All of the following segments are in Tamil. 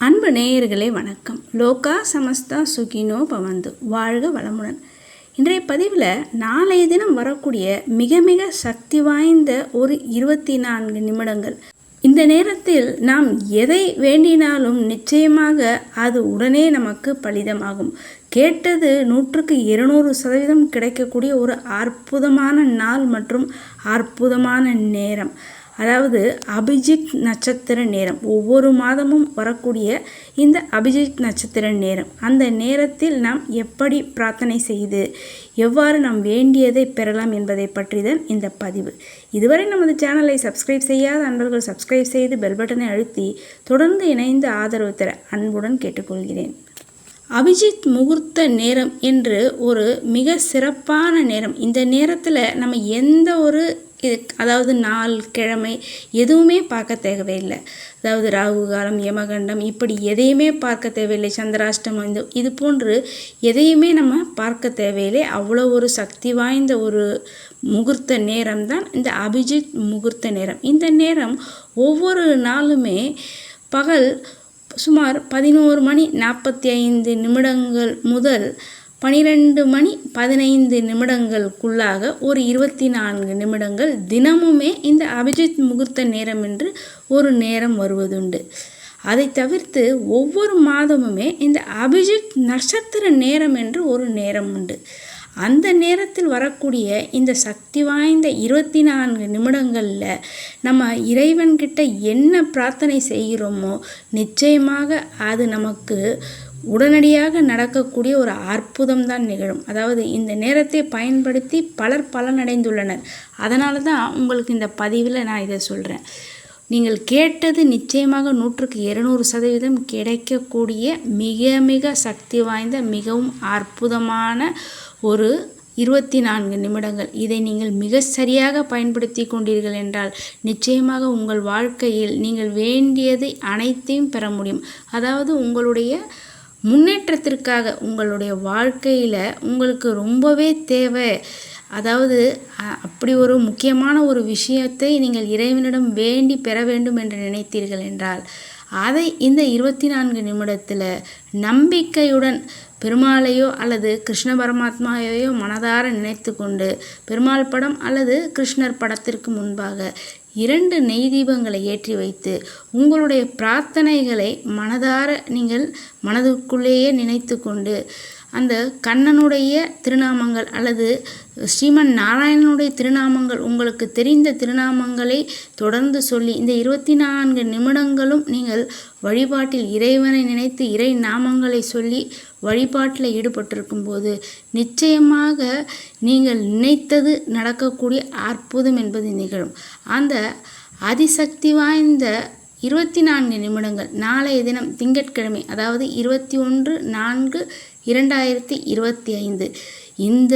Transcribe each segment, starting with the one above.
அன்பு நேயர்களே வணக்கம். லோகா சமஸ்தா சுகினோ பவந்து. வாழ்க வளமுடன். இன்றைய பதிவில் நாளைய தினம் வரக்கூடிய மிக மிக சக்தி வாய்ந்த ஒரு இருபத்தி நான்கு நிமிடங்கள். இந்த நேரத்தில் நாம் எதை வேண்டினாலும் நிச்சயமாக அது உடனே நமக்கு பலிதமாகும். கேட்டது நூற்றுக்கு இருநூறு சதவீதம் கிடைக்கக்கூடிய ஒரு அற்புதமான நாள் மற்றும் அற்புதமான நேரம். அதாவது அபிஜித் நட்சத்திர நேரம். ஒவ்வொரு மாதமும் வரக்கூடிய இந்த அபிஜித் நட்சத்திர நேரம். அந்த நேரத்தில் நாம் எப்படி பிரார்த்தனை செய்து எவ்வாறு நாம் வேண்டியதை பெறலாம் என்பதை பற்றி தான் இந்த பதிவு. இதுவரை நமது சேனலை சப்ஸ்கிரைப் செய்யாத அன்பர்கள் சப்ஸ்கிரைப் செய்து பெல் பட்டனை அழுத்தி தொடர்ந்து இணைந்து ஆதரவு தர அன்புடன் கேட்டுக்கொள்கிறேன். அபிஜித் முகூர்த்த நேரம் என்று ஒரு மிக சிறப்பான நேரம். இந்த நேரத்தில் நம்ம எந்த ஒரு இது அதாவது நாள் கிழமை எதுவுமே பார்க்க தேவையில்லை. அதாவது ராகு காலம் யமகண்டம் இப்படி எதையுமே பார்க்க தேவையில்லை. சந்திராஷ்டமம் இந்த இது போன்று எதையுமே நம்ம பார்க்க தேவையில்லை. அவ்வளோ ஒரு சக்தி வாய்ந்த ஒரு முகூர்த்த நேரம் தான் இந்த அபிஜித் முகூர்த்த நேரம். இந்த நேரம் ஒவ்வொரு நாளுமே பகல் சுமார் பதினோரு மணி நாற்பத்தி ஐந்து நிமிடங்கள் முதல் பனிரெண்டு மணி பதினைந்து நிமிடங்களுக்குள்ளாக ஒரு இருபத்தி நான்கு நிமிடங்கள் தினமுமே இந்த அபிஜித் முகூர்த்த நேரம் என்று ஒரு நேரம் வருவதுண்டு. அதை தவிர்த்து ஒவ்வொரு மாதமுமே இந்த அபிஜித் நட்சத்திர நேரம் என்று ஒரு நேரம் உண்டு அந்த நேரத்தில் வரக்கூடிய இந்த சக்தி வாய்ந்த இருபத்தி நான்கு நிமிடங்களில் நம்ம இறைவன்கிட்ட என்ன பிரார்த்தனை செய்கிறோமோ நிச்சயமாக அது நமக்கு உடனடியாக நடக்கக்கூடிய ஒரு அற்புதம் தான் நிகழும். அதாவது இந்த நேரத்தை பயன்படுத்தி பலர் பலனடைந்துள்ளனர். அதனால தான் உங்களுக்கு இந்த பதிவில் நான் இதை சொல்கிறேன் நீங்கள் கேட்டது நிச்சயமாக நூற்றுக்கு இருநூறு சதவீதம் கிடைக்கக்கூடிய மிக மிக சக்தி வாய்ந்த மிகவும் அற்புதமான ஒரு இருபத்தி நான்கு நிமிடங்கள். இதை நீங்கள் மிக சரியாக பயன்படுத்தி கொண்டீர்கள் என்றால் நிச்சயமாக உங்கள் வாழ்க்கையில் நீங்கள் வேண்டியதை அனைத்தையும் பெற முடியும். அதாவது உங்களுடைய முன்னேற்றத்திற்காக உங்களுடைய வாழ்க்கையில் உங்களுக்கு ரொம்பவே தேவை. அதாவது அப்படி ஒரு முக்கியமான ஒரு விஷயத்தை நீங்கள் இறைவனிடம் வேண்டி பெற வேண்டும் என்று நினைத்தீர்கள் என்றால் அதை இந்த இருபத்தி நான்கு நிமிடத்தில் நம்பிக்கையுடன் பெருமாளையோ அல்லது கிருஷ்ண பரமாத்மாவையோ மனதார நினைத்து கொண்டு பெருமாள் படம் அல்லது கிருஷ்ணர் படத்திற்கு முன்பாக இரண்டு நெய் தீபங்களை ஏற்றி வைத்து உங்களுடைய பிரார்த்தனைகளை மனதார நீங்கள் மனதுக்குள்ளேயே நினைத்து கொண்டு அந்த கண்ணனுடைய திருநாமங்கள் அல்லது ஸ்ரீமன் நாராயணனுடைய திருநாமங்கள் உங்களுக்கு தெரிந்த திருநாமங்களை தொடர்ந்து சொல்லி இந்த இருபத்தி நான்கு நிமிடங்களும் நீங்கள் வழிபாட்டில் இறைவனை நினைத்து இறை நாமங்களை சொல்லி வழிபாட்டில் ஈடுபட்டிருக்கும் போது நிச்சயமாக நீங்கள் நினைத்தது நடக்கக்கூடிய அற்புதம் என்பது நிகழும். அந்த அதிசக்தி வாய்ந்த இருபத்தி நான்கு நிமிடங்கள். நாளைய தினம் திங்கட்கிழமை அதாவது இருபத்தி ஒன்று நான்கு இரண்டாயிரத்தி இருபத்தி ஐந்து இந்த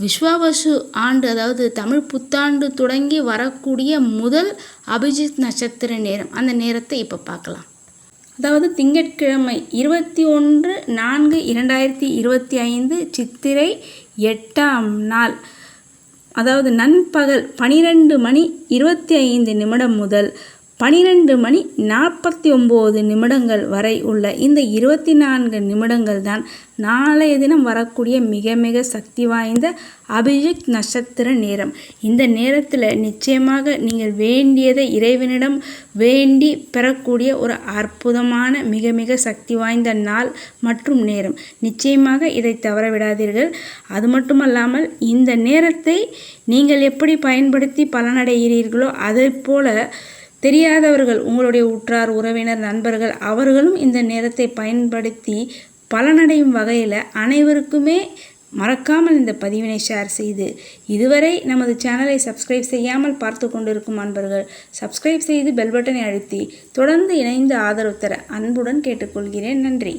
விஸ்வாவசு ஆண்டு அதாவது தமிழ் புத்தாண்டு தொடங்கி வரக்கூடிய முதல் அபிஜித் நட்சத்திர நேரம். அந்த நேரத்தை இப்போ பார்க்கலாம். அதாவது திங்கட்கிழமை இருபத்தி ஒன்று நான்கு இரண்டாயிரத்தி இருபத்தி ஐந்து சித்திரை எட்டாம் நாள். அதாவது நண்பகல் பனிரெண்டு மணி இருபத்தி ஐந்து நிமிடம் முதல். பனிரெண்டு மணி நாற்பத்தி ஒம்பது நிமிடங்கள் வரை உள்ள இந்த இருபத்தி நான்கு நிமிடங்கள் தான் நாளைய தினம் வரக்கூடிய மிக மிக சக்தி வாய்ந்த அபிஜித் நட்சத்திர நேரம். இந்த நேரத்தில் நிச்சயமாக நீங்கள் வேண்டியதை இறைவனிடம் வேண்டி பெறக்கூடிய ஒரு அற்புதமான மிக மிக சக்தி வாய்ந்த நாள் மற்றும் நேரம். நிச்சயமாக இதை தவற விடாதீர்கள். அது மட்டுமல்லாமல் இந்த நேரத்தை நீங்கள் எப்படி பயன்படுத்தி பலனடைகிறீர்களோ அதை போல தெரியாதவர்கள் உங்களுடைய உற்றார் உறவினர் நண்பர்கள் அவர்களும் இந்த நேரத்தை பயன்படுத்தி பலனடையும் வகையில் அனைவருக்குமே மறக்காமல் இந்த பதிவினை ஷேர் செய்து இதுவரை நமது சேனலை சப்ஸ்கிரைப் செய்யாமல் பார்த்து கொண்டிருக்கும் அன்பர்கள் சப்ஸ்கிரைப் செய்து பெல் பட்டனை அழுத்தி தொடர்ந்து இணைந்து ஆதரவு தர அன்புடன் கேட்டுக்கொள்கிறேன். நன்றி.